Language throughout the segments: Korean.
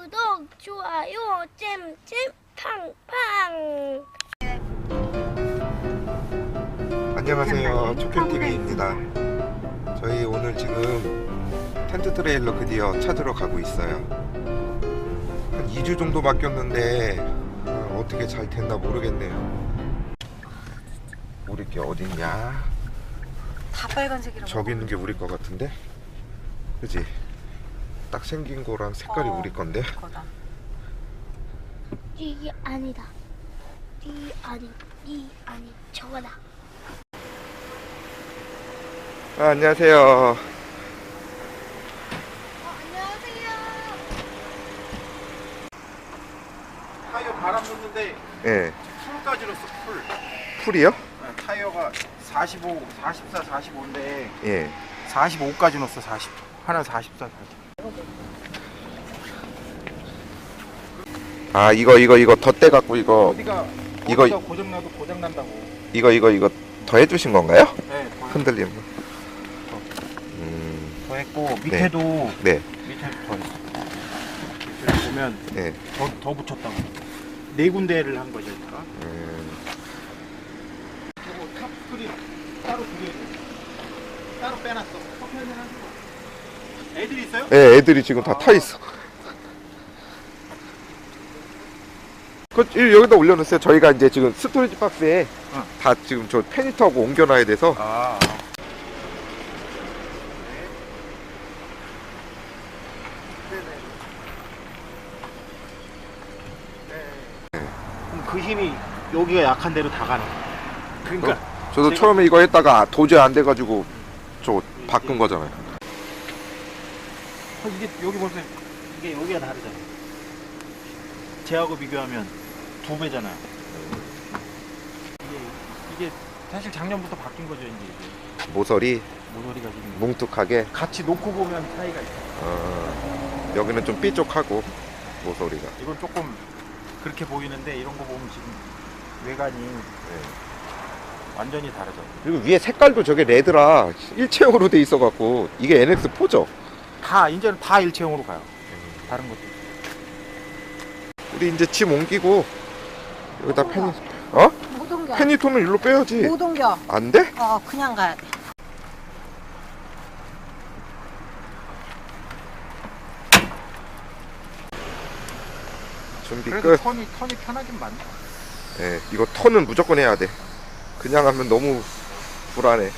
구독, 좋아요, 잼잼, 팡팡. 안녕하세요. 초캠TV입니다. 저희 오늘 지금 텐트 트레일러 드디어 찾으러 가고 있어요. 한 2주 정도 바뀌었는데 아, 어떻게 잘 됐나 모르겠네요. 우리 게 어딨냐? 다 빨간색이라고. 저기 있는 게 우리 거 같은데? 그지 딱 생긴 거랑 색깔이 어. 우리 건데 거다. 이게 아니다. 이 아니, 이 아니, 저거다. 아, 안녕하세요 어, 안녕하세요. 타이어 바람 줬는데 예 풀까지 넣었어 풀 풀이요? 타이어가 45, 44, 45인데 예 45까지 넣었어 40 하나 44, 40 아 이거 이거 이거 덧대 갖고 이거 어디가 이거- 어디가 고장 나도 고장 난다고. 이거 이거 이거 더 해주신 건가요? 네, 더, 흔들림 음, 더 했고 밑에도 네, 밑에도 더 했어. 밑에 보면 네. 더, 더 붙였다고. 네 군데를 한 거죠 그러니까 음, 그리고 탑 스크린 따로 두개 따로 빼놨어. 커피는 한 거. 애들이 있어요? 네, 애들이 지금 다 타 있어. 그 이- 여기다 올려놓으세요. 저희가 이제 지금 스토리지 박스에 어. 다 지금 저 페니터하고 옮겨놔야 돼서 아, 그럼 그 힘이 여기가 약한 대로 다 가는 거야. 그러니까 저도 제가- 처음에 이거 했다가 도저히 안 돼가지고 저 바꾼 거잖아요. 어, 이게 여기 보세요. 이게 여기가 다르잖아. 쟤하고 비교하면 두 배잖아요. 이게, 이게 사실 작년부터 바뀐 거죠, 이제. 이게. 모서리 모서리가 지금 뭉툭하게 같이 놓고 보면 차이가 있어. 어, 여기는 좀 삐쪽하고 모서리가 이건 조금 그렇게 보이는데 이런 거 보면 지금 외관이 완전히 다르죠. 그리고 위에 색깔도 저게 레드라 일체형으로 돼 있어갖고 이게 NX4죠. 다 이제는 다 일체형으로 가요. 다른 것도. 우리 이제 짐 옮기고 여기다 페니 어? 못 옮겨. 페니톤은 일로 빼야지. 못 옮겨. 안 돼? 어, 그냥 가야 돼. 준비 그래도 끝. 턴이 턴이 편하긴 많다. 예, 이거 턴은 무조건 해야 돼. 그냥 하면 너무 불안해.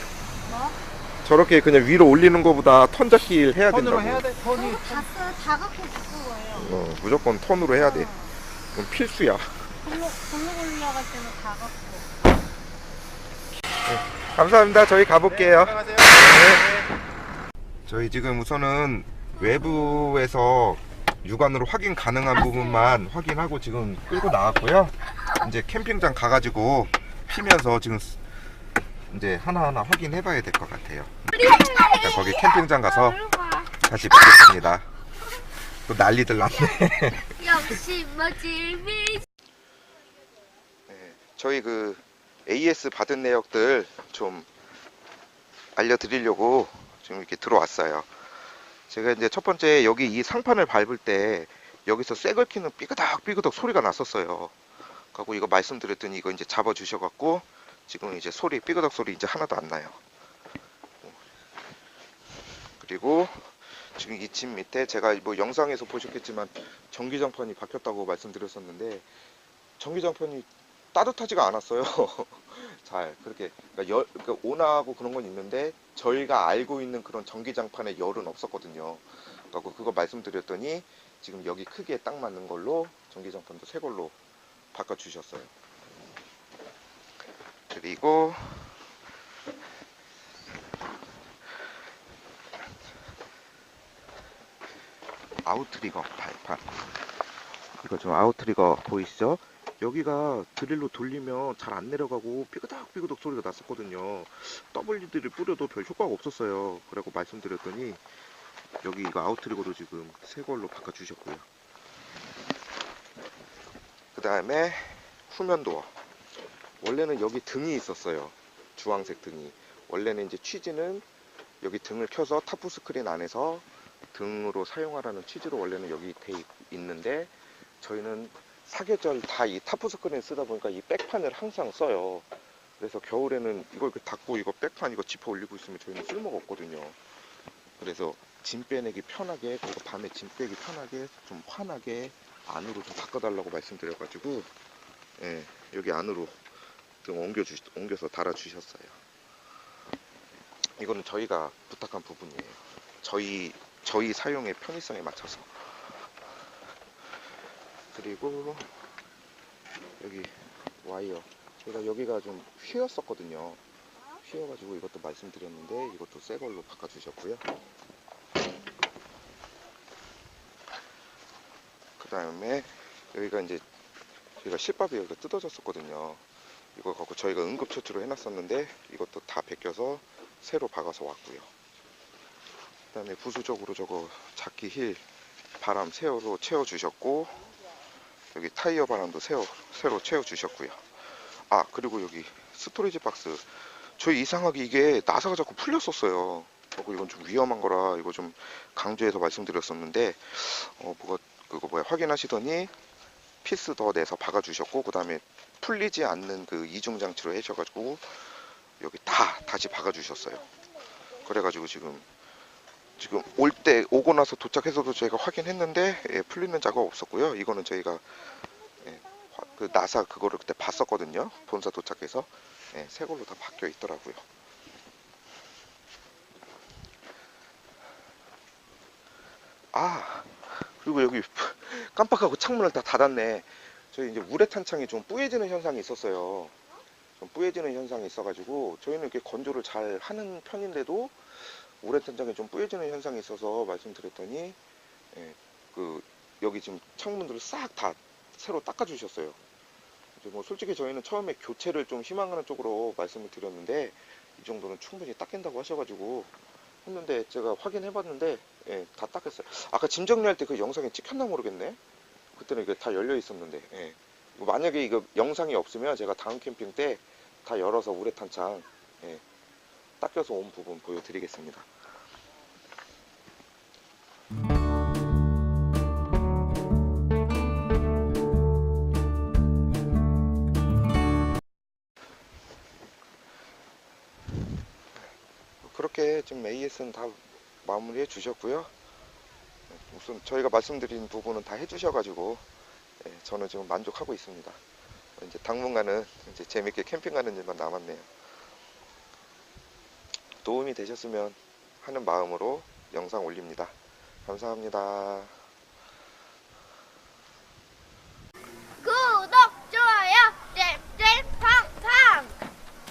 뭐? 저렇게 그냥 위로 올리는 것보다 턴 잡기 일 해야 된다고. 턴으로 해야 돼. 턴이 다 써, 다 갖고 있을 거예요. 어, 무조건 턴으로 해야 돼. 그건 필수야. 골로, 골로 올라갈 때는 다 갖고. 감사합니다. 저희 가볼게요. 들어가세요. 저희 지금 우선은 외부에서 육안으로 확인 가능한 부분만 확인하고 지금 끌고 나왔고요. 이제 캠핑장 가가지고 피면서 지금 스- 이제 하나하나 확인해 봐야 될 것 같아요. 일단 거기 캠핑장 가서 다시 보겠습니다. 또 난리들 났네. 역시 멋질미. 네, 저희 그 AS 받은 내역들 좀 알려드리려고 지금 이렇게 들어왔어요. 제가 이제 첫 번째 여기 이 상판을 밟을 때 여기서 쇠걸 키는 삐그덕 삐그덕 소리가 났었어요. 그리고 이거 말씀드렸더니 이거 이제 잡아 주셔갖고 지금 이제 소리 삐그덕 소리 이제 하나도 안 나요. 그리고 지금 이 집 밑에 제가 뭐 영상에서 보셨겠지만 전기장판이 바뀌었다고 말씀드렸었는데 전기장판이 따뜻하지가 않았어요. 잘 그렇게 그러니까 열, 그러니까 온화하고 그런 건 있는데 저희가 알고 있는 그런 전기장판의 열은 없었거든요. 그래서 그거 말씀드렸더니 지금 여기 크기에 딱 맞는 걸로 전기장판도 새 걸로 바꿔 주셨어요. 그리고 아웃트리거 발판 이거 좀 아웃트리거 보이시죠? 여기가 드릴로 돌리면 잘 안 내려가고 삐그덕 삐그덕 소리가 났었거든요. WD를 뿌려도 별 효과가 없었어요. 그래고 말씀드렸더니 여기 이거 아웃트리거도 지금 새 걸로 바꿔주셨고요. 그 다음에 후면 도어. 원래는 여기 등이 있었어요. 주황색 등이. 원래는 이제 취지는 여기 등을 켜서 타프 스크린 안에서 등으로 사용하라는 취지로 원래는 여기 돼 있- 있는데 저희는 사계절 다 이 타프 스크린 쓰다 보니까 이 백판을 항상 써요. 그래서 겨울에는 이걸 닫고 이거 백판 이거 짚어 올리고 있으면 저희는 쓸모가 없거든요. 그래서 짐 빼내기 편하게 그리고 밤에 짐 빼기 편하게 좀 환하게 안으로 좀 바꿔달라고 말씀드려가지고 예, 여기 안으로 좀 옮겨 주 옮겨서 달아 주셨어요. 이거는 저희가 부탁한 부분이에요. 저희 저희 사용의 편의성에 맞춰서. 그리고 여기 와이어. 제가 여기가 좀 휘었었거든요. 휘어가지고 이것도 말씀드렸는데 이것도 새 걸로 바꿔주셨고요. 그 다음에 여기가 이제 저희가 실밥이 여기가 뜯어졌었거든요. 이거 갖고 저희가 응급처치로 해놨었는데 이것도 다 벗겨서 새로 박아서 왔고요. 그 다음에 부수적으로 저거 자키 힐 바람 세어로 채워주셨고 여기 타이어 바람도 새로, 새로 채워주셨고요. 아 그리고 여기 스토리지 박스 저희 이상하게 이게 나사가 자꾸 풀렸었어요. 그리고 이건 좀 위험한 거라 이거 좀 강조해서 말씀드렸었는데 어 뭐가 그거 뭐야 확인하시더니 피스 더 내서 박아주셨고 그 다음에 풀리지 않는 그 이중 장치로 해셔가지고 여기 다 다시 박아주셨어요. 그래가지고 지금 지금 올 때 오고 나서 도착해서도 저희가 확인했는데 예, 풀리는 자가 없었고요. 이거는 저희가 예, 화- 그 나사 그거를 그때 봤었거든요. 본사 도착해서 예, 새 걸로 다 바뀌어 있더라고요. 아 그리고 여기 깜빡하고 창문을 다 닫았네. 저희 이제 우레탄 창이 좀 뿌얘지는 현상이 있었어요. 좀 뿌얘지는 현상이 있어가지고 저희는 이렇게 건조를 잘 하는 편인데도 우레탄 창이 좀 뿌얘지는 현상이 있어서 말씀드렸더니 예, 그 여기 지금 창문들을 싹 다 새로 닦아주셨어요. 뭐 솔직히 저희는 처음에 교체를 좀 희망하는 쪽으로 말씀을 드렸는데 이 정도는 충분히 닦인다고 하셔가지고 했는데 제가 확인해봤는데 예, 다 닦였어요. 아까 짐 정리할 때 그 영상에 찍혔나 모르겠네. 그때는 이게 다 열려 있었는데 예. 뭐 만약에 이거 영상이 없으면 제가 다음 캠핑 때 다 열어서 우레탄 창 예, 닦여서 온 부분 보여드리겠습니다. 그렇게 지금 AS는 다 마무리해 주셨고요. 우선 저희가 말씀드린 부분은 다 해주셔가지고 예, 저는 지금 만족하고 있습니다. 이제 당분간은 이제 재밌게 캠핑 가는 일만 남았네요. 도움이 되셨으면 하는 마음으로 영상 올립니다. 감사합니다.